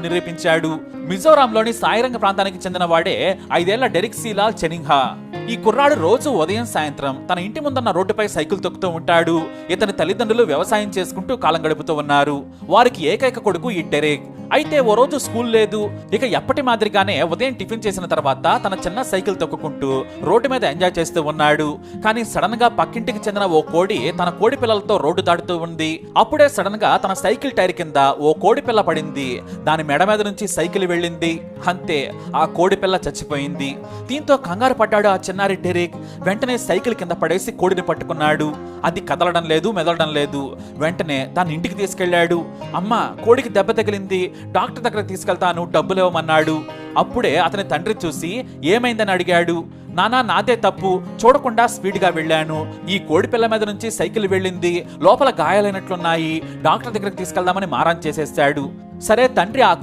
నిరూపించాడు. మిజోరాంలోని సాయిరంగ ప్రాంతానికి చెందిన వాడే ఐదేళ్ళ డెరిక్ సీలాల్ చెనింహా ఈ కుర్రాడు రోజు ఉదయం సాయంత్రం తన ఇంటి ముందున్న రోడ్డుపై సైకిల్ తొక్కుతూ ఉంటాడు. ఇతని తల్లిదండ్రులు వ్యవసాయం చేసుకుంటూ కాలం గడుపుతూ ఉన్నారు. వారికి ఏకైక కొడుకు ఈ డెరేక్. అయితే ఓ రోజు స్కూల్ లేదు. ఇక ఎప్పటి మాదిరిగానే ఉదయం టిఫిన్ చేసిన తర్వాత తన చిన్న సైకిల్ తొక్కుకుంటూ రోడ్డు మీద ఎంజాయ్ చేస్తూ ఉన్నాడు. కానీ సడన్గా పక్కింటికి చెందిన ఓ కోడి తన కోడి పిల్లలతో రోడ్డు దాటుతూ ఉంది. అప్పుడే సడన్గా తన సైకిల్ టైర్ కింద ఓ కోడి పిల్ల పడింది. దాని మెడ మీద నుంచి సైకిల్ వెళ్ళింది. అంతే ఆ కోడి పిల్ల చచ్చిపోయింది. దీంతో కంగారు పడ్డాడు ఆ చిన్నారి డెరిక్ వెంటనే సైకిల్ కింద పడేసి కోడిని పట్టుకున్నాడు. అది కదలడం లేదు మెదలడం లేదు. వెంటనే దాన్ని ఇంటికి తీసుకెళ్ళాడు. అమ్మ కోడికి దెబ్బ తగిలింది. డాక్టర్ దగ్గర తీసుకెళ్తాను డబ్బులు ఇవ్వమన్నాడు. అప్పుడే అతని తండ్రి చూసి ఏమైందని అడిగాడు. నానా నాదే తప్పు. చూడకుండా స్పీడ్గా వెళ్ళాను. ఈ కోడి పిల్ల మీద నుంచి సైకిల్ వెళ్ళింది. లోపల గాయాలైనట్లున్నాయి. డాక్టర్ దగ్గరికి తీసుకెళ్దామని మారం చేసేసాడు. సరే తండ్రి ఆ కోడి